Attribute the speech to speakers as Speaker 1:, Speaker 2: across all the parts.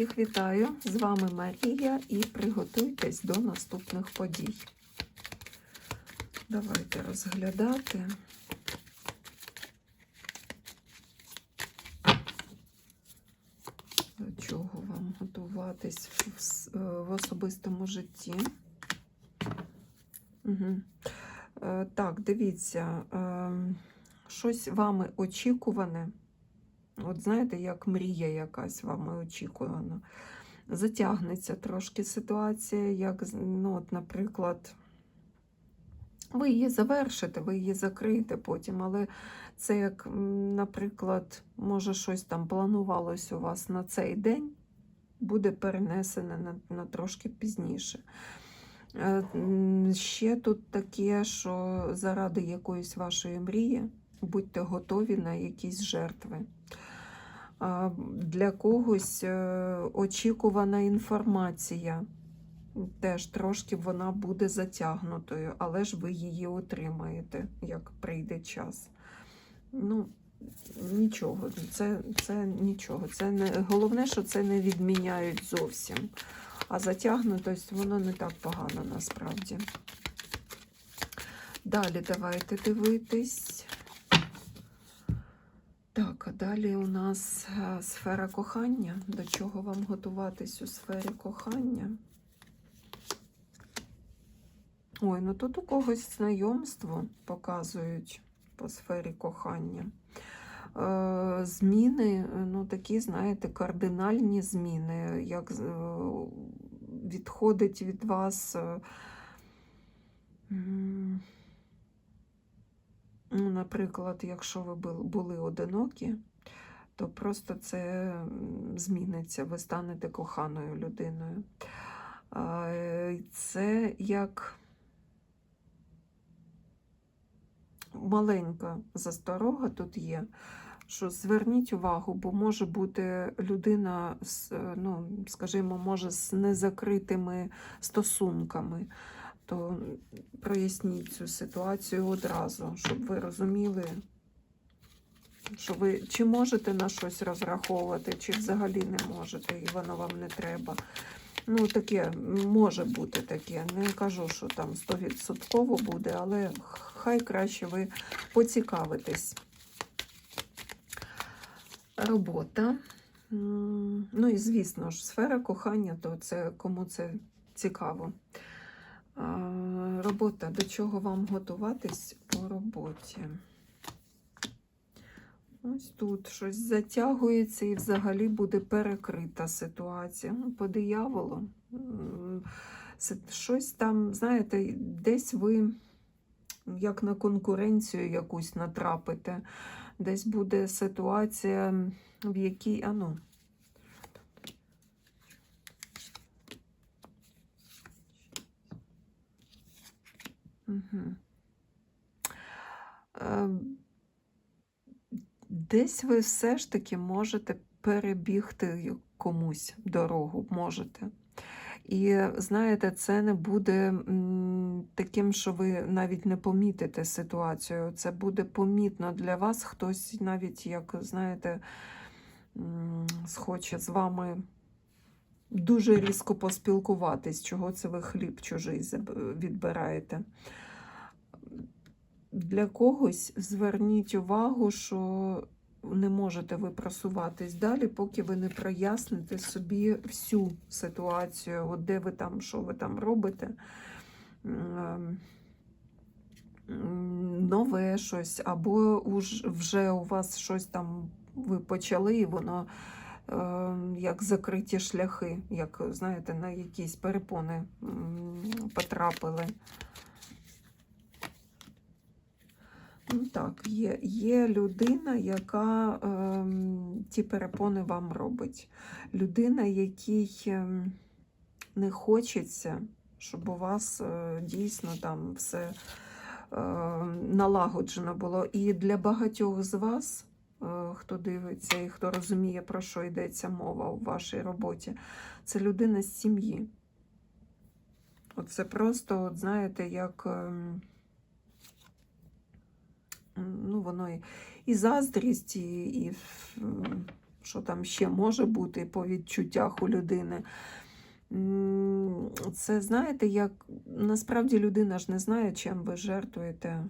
Speaker 1: Всіх вітаю! З вами Марія і приготуйтесь до наступних подій. Давайте розглядати. До чого вам готуватись в, е, особистому житті? Угу. Так, дивіться, е, щось вами очікуване. От знаєте, як мрія якась вами очікувана. Затягнеться трошки ситуація, як, ну, от, наприклад, ви її завершите, ви її закриєте потім, але це як, наприклад, може щось там планувалось у вас на цей день, буде перенесене на, на трошки пізніше. Е, Ще тут таке, що заради якоїсь вашої мрії будьте готові на якісь жертви. Для когось е, очікувана інформація. Теж трошки вона буде затягнутою, але ж ви її отримаєте, як прийде час. Ну, нічого, це, це нічого. Це не, головне, що це не відміняють зовсім. А затягнутость воно не так погано насправді. Далі давайте дивитись. Так, а далі у нас е, сфера кохання. До чого вам готуватись у сфері кохання? Ой, ну тут у когось знайомство показують по сфері кохання. Е, Зміни, ну такі, знаєте, кардинальні зміни, як е, відходить від вас. Ну, наприклад, якщо ви були одинокі, то просто це зміниться, ви станете коханою людиною. Е, Це як маленька засторога тут є, що зверніть увагу, бо може бути людина, е, ну, скажімо, може з незакритими стосунками то проясніть цю ситуацію одразу, щоб ви розуміли, що ви чи можете на щось розраховувати, чи взагалі не можете, і воно вам не треба. Ну, таке може бути таке. Не кажу, що там 100% буде, але хай краще ви поцікавитесь. Робота. Ну і звісно ж, сфера кохання, то це кому це цікаво. Робота. До чого вам готуватись по роботі? Ось тут щось затягується і взагалі буде перекрита ситуація. Ну, по дияволу. Щось там, знаєте, десь ви як на конкуренцію якусь натрапите. Десь буде ситуація, в якій, а Угу. Десь ви все ж таки можете перебігти комусь дорогу, можете. І знаєте, це не буде таким, що ви навіть не помітите ситуацію. Це буде помітно для вас. Хтось навіть, як знаєте, схоче з вами дуже різко поспілкуватись, чого це ви хліб чужий відбираєте. Для когось зверніть увагу, що не можете ви просуватись далі, поки ви не проясните собі всю ситуацію, от де ви там, що ви там робите. Ем, Нове щось, або вже у вас щось там ви почали, і воно е, як закриті шляхи, як, знаєте, на якісь перепони потрапили. Ну так, є, є людина, яка ем, ті перепони вам робить. Людина, якій ем, не хочеться, щоб у вас е, дійсно там все е, налагоджено було. І для багатьох з вас, е, хто дивиться і хто розуміє, про що йдеться мова у вашій роботі, це людина з сім'ї. Це просто, от знаєте, як. ем, ну, воно і, і заздрість, і, і що там ще може бути по відчуттях у людини. Це знаєте, як насправді людина ж не знає, чим ви жертвуєте,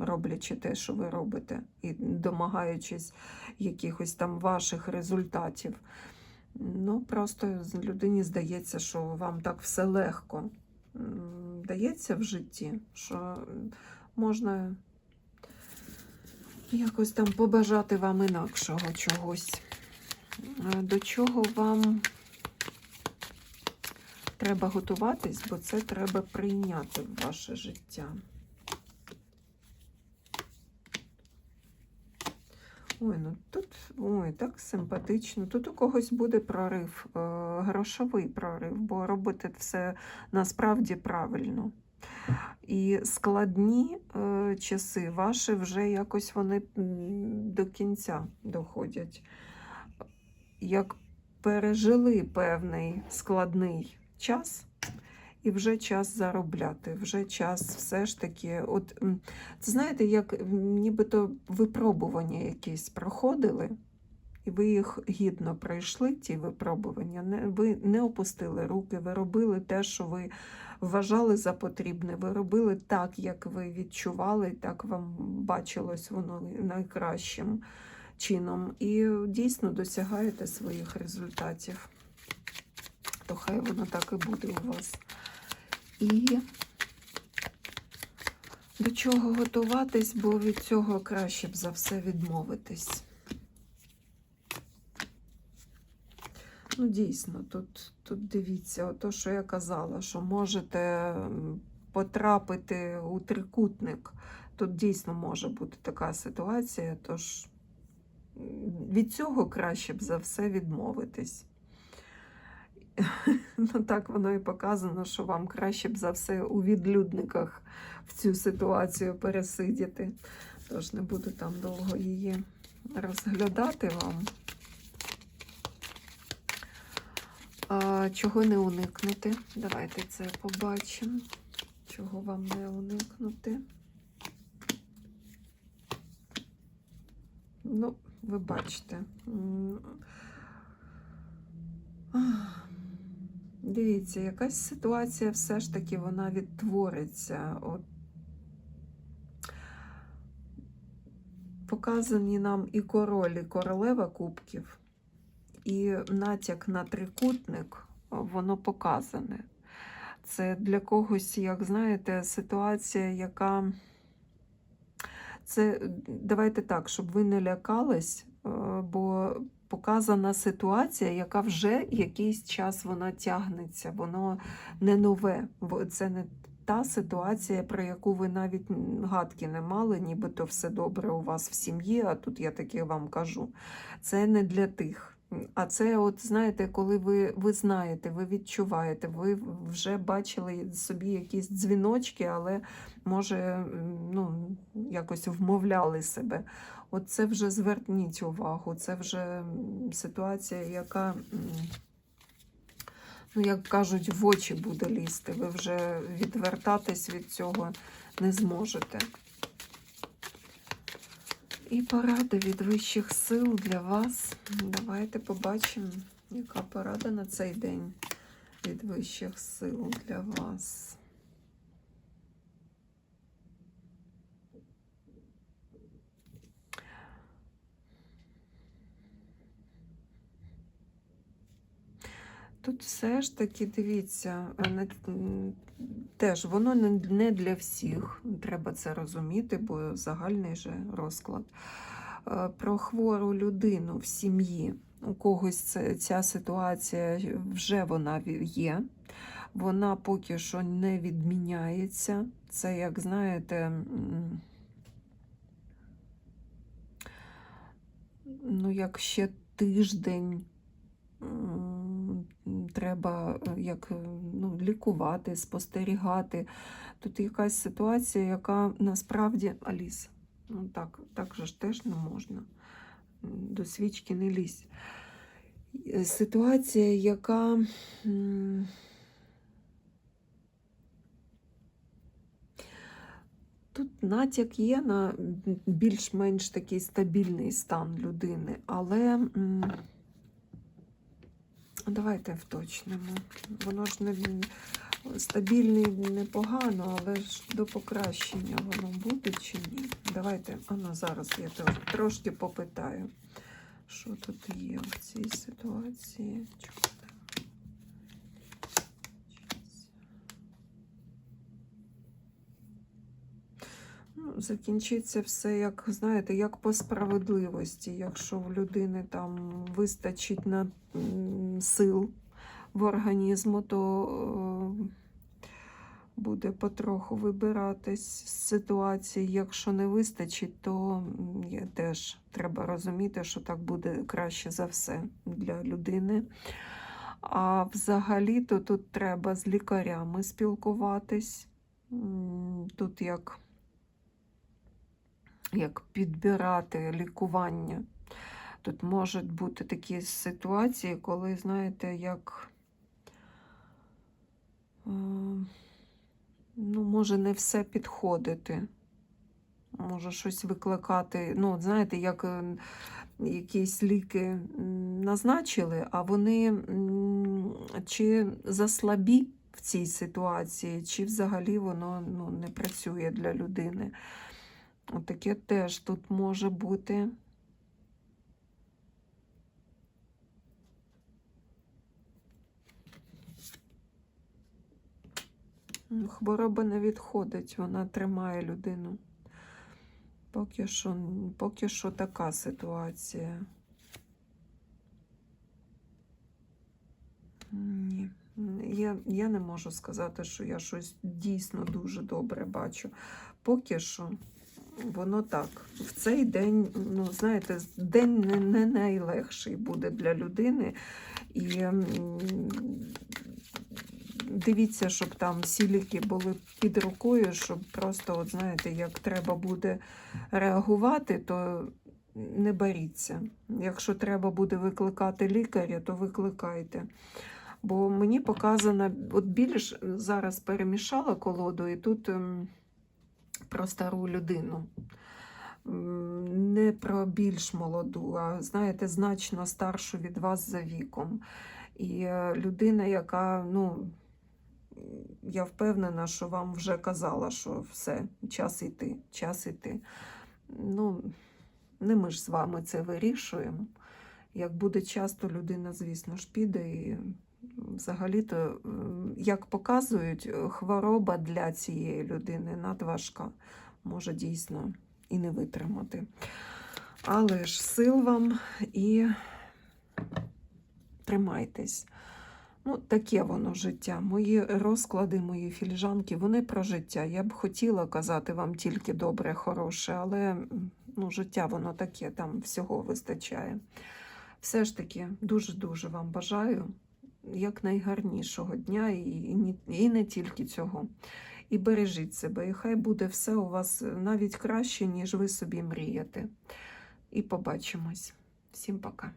Speaker 1: роблячи те, що ви робите, і домагаючись якихось там ваших результатів. Ну, просто людині здається, що вам так все легко дається в житті, що можна якось там побажати вам інакшого чогось. Е, До чого вам треба готуватись, бо це треба прийняти в ваше життя. Ой, ну тут ой, так симпатично. Тут у когось буде прорив, е, грошовий прорив, бо робите все насправді правильно. І складні е, часи ваші вже якось вони до кінця доходять. Як пережили певний складний час, і вже час заробляти, вже час все ж таки. От це знаєте, як нібито випробування якісь проходили, і ви їх гідно пройшли, ті випробування. Ви не опустили руки, ви робили те, що ви вважали за потрібне. Ви робили так, як ви відчували, так вам бачилось воно найкращим чином. І дійсно досягаєте своїх результатів. То хай воно так і буде у вас. І до чого готуватись, бо від цього краще б за все відмовитись. Ну, дійсно, тут, тут дивіться, то, що я казала, що можете потрапити у трикутник. Тут дійсно може бути така ситуація, тож від цього краще б за все відмовитись. Ну, так воно і показано, що вам краще б за все у відлюдниках в цю ситуацію пересидіти. Тож не буду там довго її розглядати вам. А, чого не уникнути? Давайте це побачимо. Чого вам не уникнути? Ну, ви бачите. Дивіться, якась ситуація все ж таки вона відтвориться. От показані нам і король, і королева кубків, і натяк на трикутник, воно показане. Це для когось, як знаєте, ситуація, яка. Це давайте так, щоб ви не лякались, е, бо показана ситуація, яка вже якийсь час вона тягнеться, воно не нове. Це не та ситуація, про яку ви навіть гадки не мали, нібито все добре у вас в сім'ї, а тут я таке вам кажу. Це не для тих. А це, от знаєте, коли ви, ви знаєте, ви відчуваєте, ви вже бачили собі якісь дзвіночки, але може ну, якось вмовляли себе. От це вже зверніть увагу, це вже ситуація, яка, ну, як кажуть, в очі буде лізти. Ви вже відвертатись від цього не зможете. І порада від вищих сил для вас. Давайте побачимо, яка порада на цей день від вищих сил для вас. Тут все ж таки, дивіться, е, теж воно не- для всіх, треба це розуміти, бо загальний же розклад. Е, Про хвору людину в сім'ї. У когось ця ситуація вже вона є. Вона поки що не відміняється. Це, як знаєте, ну, як ще тиждень треба е, як е, ну, лікувати, спостерігати. Тут якась ситуація, яка насправді Аліс, ну так, так же ж теж не можна. До свічки не лізь. Е, Ситуація, яка. Тут натяк є на більш-менш такий стабільний стан людини, але давайте вточнимо. Воно ж не стабільний непогано, але ж до покращення воно буде чи ні. Давайте, а ну, зараз я трошки попитаю, що тут є в цій ситуації. Ну, закінчиться все, як знаєте, як по справедливості. Якщо в людини там вистачить на сил в організму, то е, буде потроху вибиратись з ситуації. Якщо не вистачить, то теж треба розуміти, що так буде краще за все для людини. А взагалі-то тут треба з лікарями спілкуватись. Тут як як підбирати лікування. Тут можуть бути такі ситуації, коли, знаєте, як е, ну, може не все підходити. Може щось викликати. Ну, знаєте, як е, якісь ліки назначили, а вони чи заслабі в цій ситуації, чи взагалі воно ну, не працює для людини. Таке теж тут може бути. Хвороба не відходить, вона тримає людину. Поки що, поки що така ситуація. Ні. Я, я не можу сказати, що я щось дійсно дуже добре бачу. Поки що воно так. В цей день, ну, знаєте, день не, не найлегший буде для людини. І дивіться, щоб там всі ліки були під рукою, щоб просто, от знаєте, як треба буде реагувати, то не боріться. Якщо треба буде викликати лікаря, то викликайте. Бо мені показано, от більш зараз перемішала колоду, і тут ем, про стару людину. Не про більш молоду, а знаєте, значно старшу від вас за віком. І е, людина, яка, ну, я впевнена, що вам вже казала, що все, час йти, час йти. Ну, не ми ж з вами це вирішуємо. Як буде час, то людина, звісно ж, піде. І взагалі-то, як показують, е, хвороба для цієї людини надважка. Може дійсно і не витримати. Але ж сил вам і тримайтесь. Ну, таке воно життя. Мої розклади, мої філіжанки, вони про життя. Я б хотіла казати вам тільки добре, хороше, але ну, життя воно таке, там всього вистачає. Все ж таки, дуже-дуже вам бажаю якнайгарнішого дня і, і, і не тільки цього. І бережіть себе, і хай буде все у вас навіть краще, ніж ви собі мрієте. І побачимось. Всім пока.